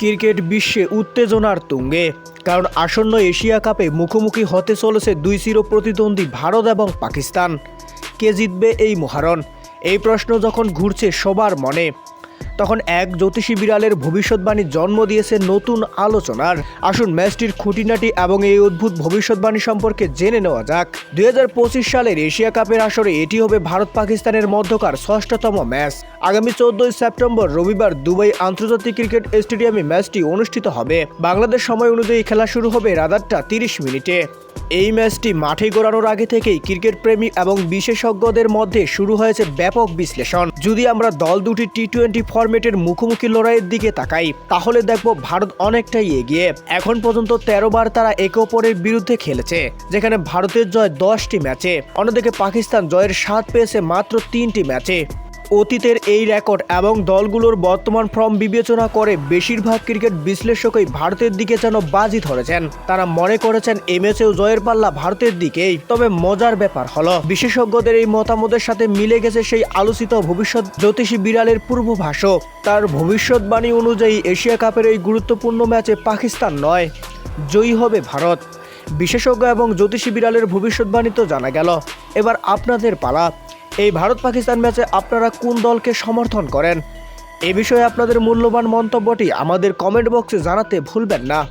Cricket বিশ্বে উত্তেজনার তুঙ্গে। কারণ আসন্ন এশিয়া কাপে মুখোমুখি হতে চলেছে দুই চির প্রতিদ্বন্দ্বী ভারত এবং পাকিস্তান। কে জিতবে এই মহারণ? এই প্রশ্ন যখন ঘুরছে সবার মনে। তখন এক জ্যোতিষী বিড়ালের ভবিষ্যৎবাণী জন্ম দিয়েছে নতুন আলোচনার। আসুন ম্যাচটির খুঁটিনাটি এবং এই অদ্ভুত ভবিষ্যৎবাণী সম্পর্কে জেনে নেওয়া যাক। দুই হাজার পঁচিশ সালের এশিয়া কাপের আসরে এটি হবে ভারত পাকিস্তানের মধ্যকার ষষ্ঠতম ম্যাচ। আগামী চোদ্দই সেপ্টেম্বর রবিবার দুবাই আন্তর্জাতিক ক্রিকেট স্টেডিয়ামে ম্যাচটি অনুষ্ঠিত হবে। বাংলাদেশ সময় অনুযায়ী খেলা শুরু হবে রাত তিরিশ মিনিটে। এই ম্যাচটি মাঠে গড়ানোর আগে থেকেই ক্রিকেট প্রেমী এবং বিশেষজ্ঞদের মধ্যে শুরু হয়েছে ব্যাপক বিশ্লেষণ। যদি আমরা দল দুটি টি টোয়েন্টি ফরম্যাটের মুখোমুখি লড়াইয়ের দিকে তাকাই, তাহলে দেখব ভারত অনেকটাই এগিয়ে। এখন পর্যন্ত তেরো বার তারা একে অপরের বিরুদ্ধে খেলেছে, যেখানে ভারতের জয় দশটি ম্যাচে, অন্যদিকে পাকিস্তান জয়ের স্বাদ পেয়েছে মাত্র তিনটি ম্যাচে। অতীতের এই রেকর্ড এবং দলগুলোর বর্তমান ফর্ম বিবেচনা করে বেশিরভাগ ক্রিকেট বিশ্লেষকই ভারতের দিকে যেন বাজি ধরেছেন। তারা মনে করেছেন এ ম্যাচেও জয়ের পাল্লা ভারতের দিকেই, তবে মজার ব্যাপার হলো, বিশেষজ্ঞদের এই মতামতের সাথে মিলে গেছে সেই আলোচিত ভবিষ্যৎ জ্যোতিষী বিড়ালের পূর্বভাষ্য। তার ভবিষ্যৎবাণী অনুযায়ী এশিয়া কাপের এই গুরুত্বপূর্ণ ম্যাচে পাকিস্তান নয়, জয়ী হবে ভারত। বিশেষজ্ঞ এবং জ্যোতিষী বিড়ালের ভবিষ্যৎবাণী তো জানা গেল। এবার আপনাদের পালা। এই ভারত পাকিস্তান ম্যাচে আপনারা কোন দলকে সমর্থন করেন? এ বিষয়ে আপনাদের মূল্যবান মন্তব্যটি আমাদের কমেন্ট বক্সে জানাতে ভুলবেন না।